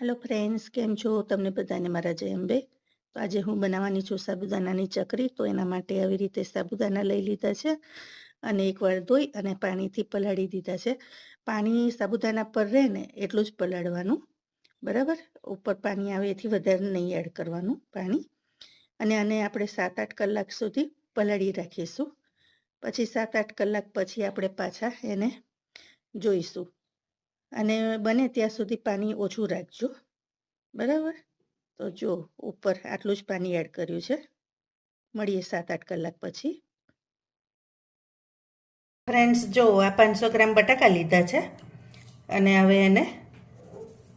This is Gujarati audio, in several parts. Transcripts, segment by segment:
હેલો ફ્રેન્ડ્સ કેમ છો? તમને બધાને મારા જય અંબે. તો આજે હું બનાવવાની છું સાબુદાનાની ચકરી. તો એના માટે આવી રીતે સાબુદાના લઈ લીધા છે અને એકવાર ધોઈ અને પાણીથી પલાળી દીધા છે. પાણી સાબુદાના પર રહે ને એટલું જ પલાળવાનું, બરાબર? ઉપર પાણી આવે એથી વધારે નહીં એડ કરવાનું પાણી. અને આને આપણે સાત આઠ કલાક સુધી પલાળી રાખીશું. પછી સાત આઠ કલાક પછી આપણે પાછા એને જોઈશું. અને બને ત્યાં સુધી પાણી ઓછું રાખજો. બરાબર? તો જો, ઉપર આટલું જ પાણી એડ કર્યું છે. મળીએ સાત આઠ કલાક પછી. ફ્રેન્ડ્સ જો, આ પાંચસો ગ્રામ બટાકા લીધા છે. અને હવે એને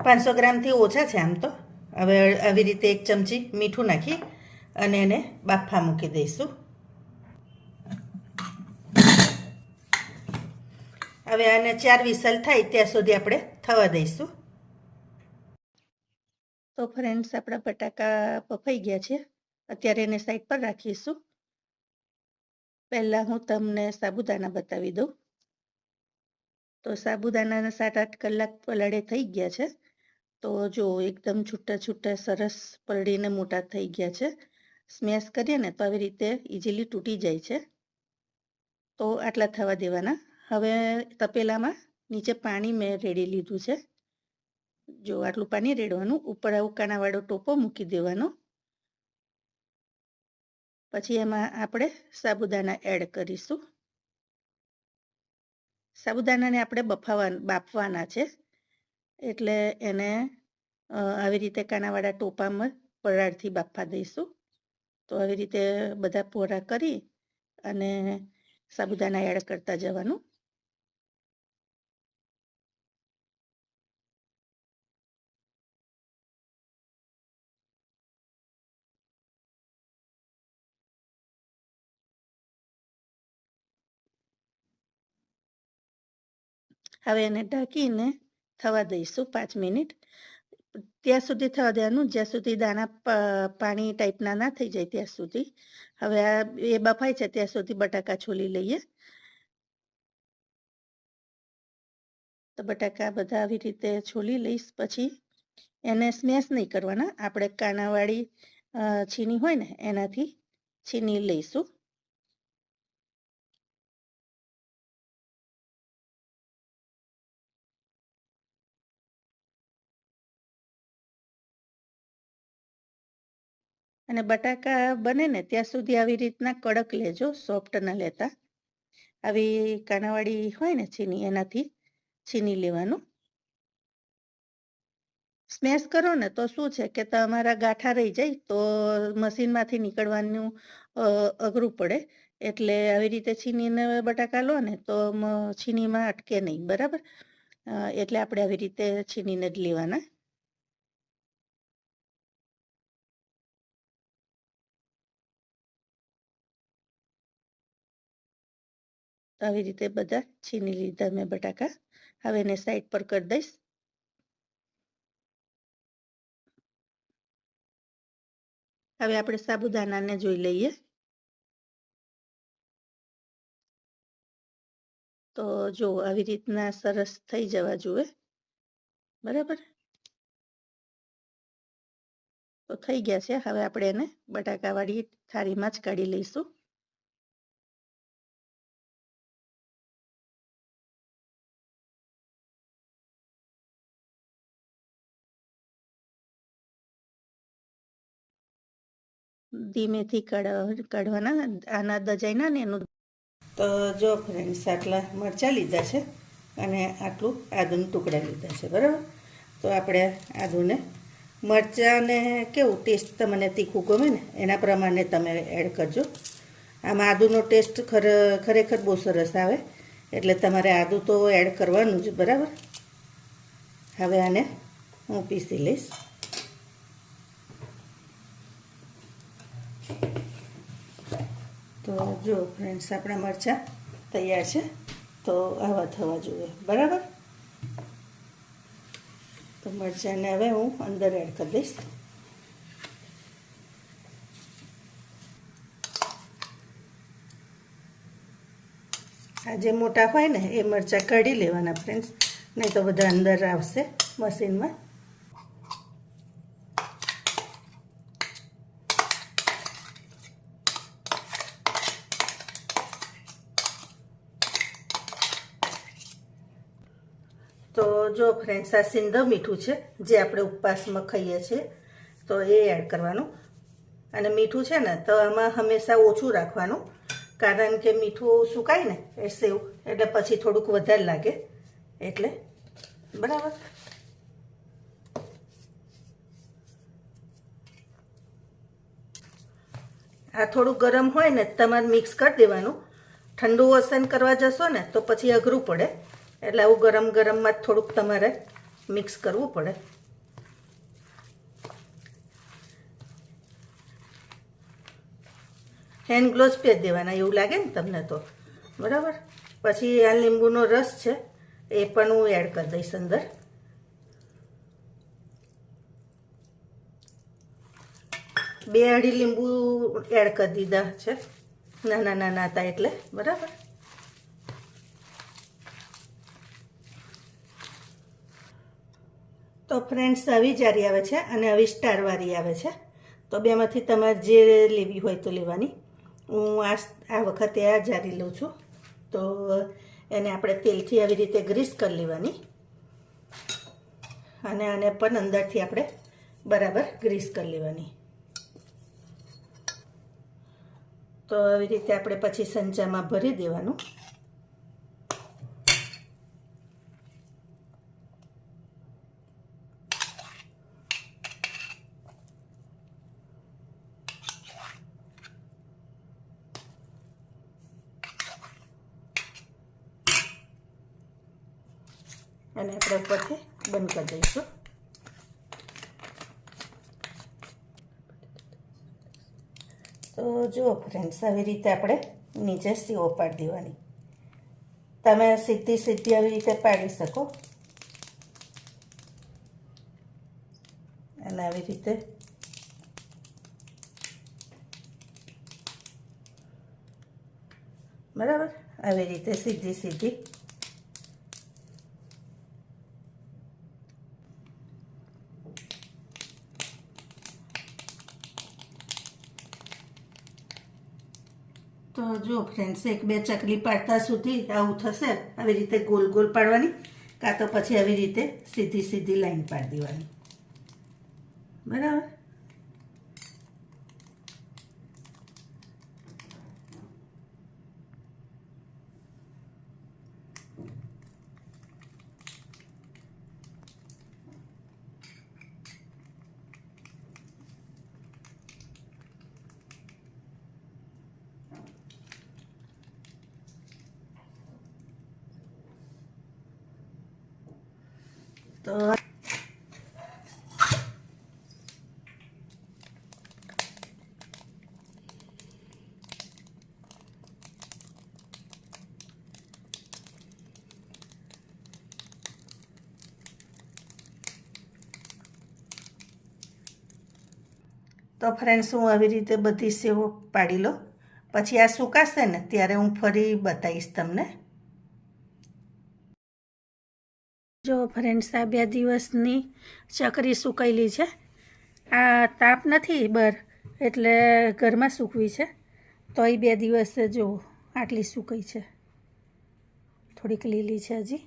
પાંચસો ગ્રામથી ઓછા છે આમ તો. હવે આવી રીતે એક ચમચી મીઠું નાખી અને એને બાફા મૂકી દઈશું. હવે આને ચાર વિસલ થાય ત્યાં સુધી આપણે થવા દઈશું. તો ફ્રેન્ડ્સ આપણા બટાકા પફાઈ ગયા છે. અત્યારે એને સાઈડ પર રાખીશું. પહેલાં હું તમને સાબુદાના બતાવી દઉં. તો સાબુદાણાના સાત આઠ કલાક પલાળે થઈ ગયા છે. તો જો એકદમ છૂટા છૂટા સરસ પલળીને મોટા થઈ ગયા છે. સ્મેશ કરીએ ને તો આવી રીતે ઇઝીલી તૂટી જાય છે. તો આટલા થવા દેવાના. હવે તપેલામાં નીચે પાણી મેં રેડી લીધું છે. જો આટલું પાણી રેડવાનું, ઉપર ઉકાણાવાળો ટોપો મૂકી દેવાનો. પછી એમાં આપણે સાબુદાના એડ કરીશું. સાબુદાનાને આપણે બફાવા બાફવાના છે. એટલે એને આવી રીતે કાણાવાળા ટોપામાં પરાળથી બાફવા દઈશું. તો આવી રીતે બધા પોરા કરી અને સાબુદાના એડ કરતા જવાનું. હવે એને ઢાંકીને થવા દઈશું પાંચ મિનિટ. ત્યાં સુધી થવા દેવાનું, જ્યાં સુધી દાણા પાણી ટાઈપના ના થઈ જાય ત્યાં સુધી. હવે આ એ બફાય છે ત્યાં સુધી બટાકા છોલી લઈએ. તો બટાકા બધા આવી રીતે છોલી લઈશ પછી એને સ્મેશ નહીં કરવાના. આપણે કાણાવાળી છીની હોય ને, એનાથી છીની લઈશું. અને બટાકા બને ને ત્યાં સુધી આવી રીતના કડક લેજો, સોફ્ટ ન લેતા. આવી કાણાવાળી હોય ને છીની એનાથી છીની લેવાનું. સ્મેશ કરો ને તો શું છે કે તમારા ગાંઠા રહી જાય તો મશીનમાંથી નીકળવાનું અઘરું પડે. એટલે આવી રીતે છીનીને બટાકા લો ને તો છીનીમાં અટકે નહીં, બરાબર? એટલે આપણે આવી રીતે છીનીને જ લેવાના. આવી રીતે બધા છીની લીધા મેં બટાકા. હવે એને સાઈડ પર કરી દઈશ. હવે આપણે સાબુદાનાને જોઈ લઈએ. તો જો આવી રીતના સરસ થઈ જવા જોઈએ બરાબર? તો થઈ ગયા છે. હવે આપણે એને બટાકાવાળી થાળીમાં જ કાઢી લઈશું. ધીમેથી કાઢવાના, આના દજાઈના ને એનું તો જો ફ્રેન્ડ્સ, આટલા મરચાં લીધા છે અને આટલું આદુના ટુકડા લીધા છે, બરાબર? તો આપણે આદુને મરચાંને કેવું ટેસ્ટ તમને તીખું ગમે ને, એના પ્રમાણે તમે એડ કરજો. આમાં આદુનો ટેસ્ટ ખર, ખરેખર બહુ સરસ આવે, એટલે તમારે આદુ તો એડ કરવાનું જ, બરાબર? હવે આને હું પીસી લઈશ. તો જો ફ્રેન્ડ્સ, આપણા મરચાં તૈયાર છે. તો આવા થવા જોઈએ. બરાબર? તો મરચાંને હવે હું અંદર એડ કરી દઈશ. આ જે મોટા હોય ને, એ મરચાં કાઢી લેવાના ફ્રેન્ડ્સ. નહીં તો બધા અંદર આવશે મશીનમાં. આ સિંધવ મીઠું છે, જે આપણે ઉપવાસમાં ખાઈએ છીએ, તો એ એડ કરવાનું. અને મીઠું છે ને, તો આમાં હંમેશા ઓછું રાખવાનું, કારણ કે મીઠું સુકાય ને, એ સેવ, એટલે પછી થોડુંક વધારે લાગે, એટલે, બરાબર? આ થોડું ગરમ હોય ને, તમારે મિક્સ કરી દેવાનું. ઠંડુ વસન કરવા જશો ને, તો પછી અઘરું પડે. એટલે આવું ગરમ ગરમમાં જ થોડુંક તમારે મિક્સ કરવું પડે. હેન્ડ ગ્લોવ્સ પહેરી દેવાના, એવું લાગે ને તમને તો? બરાબર? પછી આ લીંબુનો રસ છે, એ પણ હું એડ કરી દઈશ અંદર. બે અઢી લીંબુ એડ કરી દીધા છે, નાના નાના હતા એટલે. બરાબર? તો ફ્રેન્ડ્સ આવી જારી આવે છે અને આવી સ્ટારવાળી આવે છે. તો બેમાંથી તમારે જે લેવી હોય તો લેવાની. હું આ આ વખતે આ જારી લઉં છું. તો એને આપણે તેલથી આવી રીતે ગ્રીસ કરી લેવાની. અને આને પણ અંદરથી આપણે બરાબર ગ્રીસ કરી લેવાની. તો આવી રીતે આપણે પછી સંચામાં ભરી દેવાનું અને આપણે ઉપરથી બંધ કરી દઈશું. તો જુઓ ફ્રેન્ડ્સ આવી રીતે આપણે નીચે સીઓ પાડી દેવાની. તમે સીધી સીધી આવી રીતે પાડી શકો. અને આવી રીતે બરાબર? આવી રીતે સીધી સીધી તો જો ફ્રેન્ડ્સ એક બે ચકલી પાડતા સુધી આવું થશે, આવી રીતે ગોલ ગોલ પાડવાની, કાં તો પછી આવી રીતે સીધી સીધી લાઈન પાડી દેવાની. બરાબર? તો તો ફ્રેન્ડ્સ હું આવી રીતે બધી સેવો પાડી લો. પછી આ સુકાશે ને, ત્યારે હું ફરી બતાવીશ તમને જો ફ્રેન્ડ્સ આ બે દિવસની ચકરી સુકાયેલી છે. આ તાપ નથી બર, એટલે ઘરમાં સૂકવી છે. તો એ બે દિવસે જો આટલી સુકાઈ છે. થોડીક લીલી છે હજી.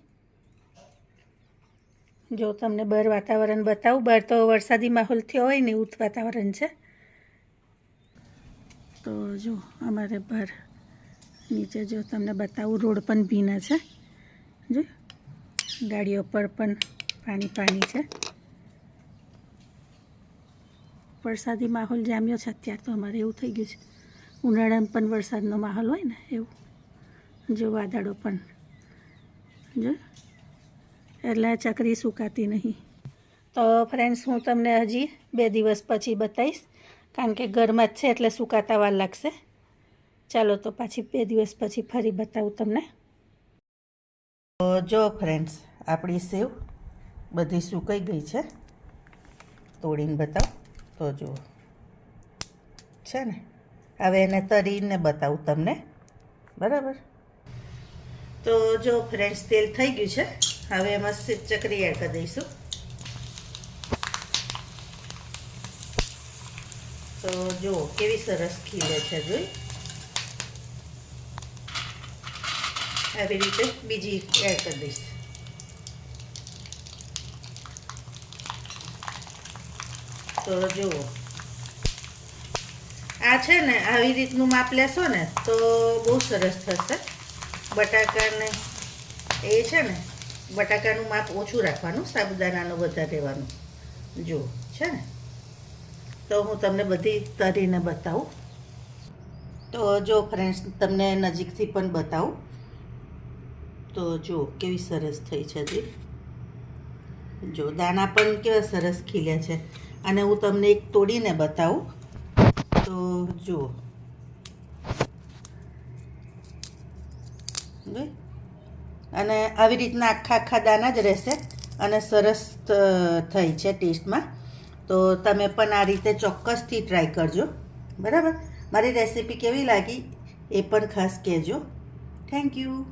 જો તમને બર વાતાવરણ બતાવું બહાર તો વરસાદી માહોલ થયો હોય ને એવું વાતાવરણ છે. તો જો અમારે બહાર નીચે જો તમને બતાવું, રોડ પણ ભીના છે. ગાડીઓ પર પણ પાણી પાણી છે. વરસાદી માહોલ જામ્યો છે અત્યારે તો અમારે એવું થઈ ગયું છે. ઉનાળામાં પણ વરસાદનો માહોલ હોય ને એવું. જો વાદળો પણ. જો. એટલે ચકરી સુકાતી નહીં. તો ફ્રેન્ડ્સ હું તમને હજી બે દિવસ પછી બતાવીશ. કારણ કે ઘરમાં જ છે એટલે સુકાતા વાર લાગશે. ચાલો તો પાછી બે દિવસ પછી ફરી બતાવું તમને. તો જો ફ્રેન્ડ્સ આપણી સેવ બધી સુકાઈ ગઈ છે. તોડીને બતાવ. તો જુઓ. છે ને? હવે એને તરીને બતાવું તમને. બરાબર? તો જો ફ્રેન્ડ્સ તેલ થઈ ગયું છે. હવે એમાં ચકરી એડ કરી દઈશું. તો જુઓ, કેવી સરસ ખીલે છે, જોઈ? આવી રીતે બીજી એડ કરી દઈશ તો જુઓ આ છે ને આવી રીતનું માપ લેશો ને તો બહુ સરસ થશે બટાકાને એ છે ને બટાકાનું માપ ઓછું રાખવાનું સાબુદાનાનું વધારે રહેવાનું જુઓ છે ને તો હું તમને બધી તરીને બતાવું તો જો ફ્રેન્ડ્સ તમને નજીકથી પણ બતાવું તો જો, કેવી સરસ થઈ છે હજી જો, દાણા પણ કેવા સરસ ખીલ્યા છે. અને હું તમને એક તોડીને બતાવું. તો જોઈ? અને આવી રીતના આખા આખા દાણા જ રહેશે. અને સરસ થઈ છે ટેસ્ટમાં. તો તમે પણ આ રીતે ચોક્કસથી ટ્રાય કરજો. બરાબર? મારી રેસીપી કેવી લાગી એ પણ ખાસ કહેજો. Thank you.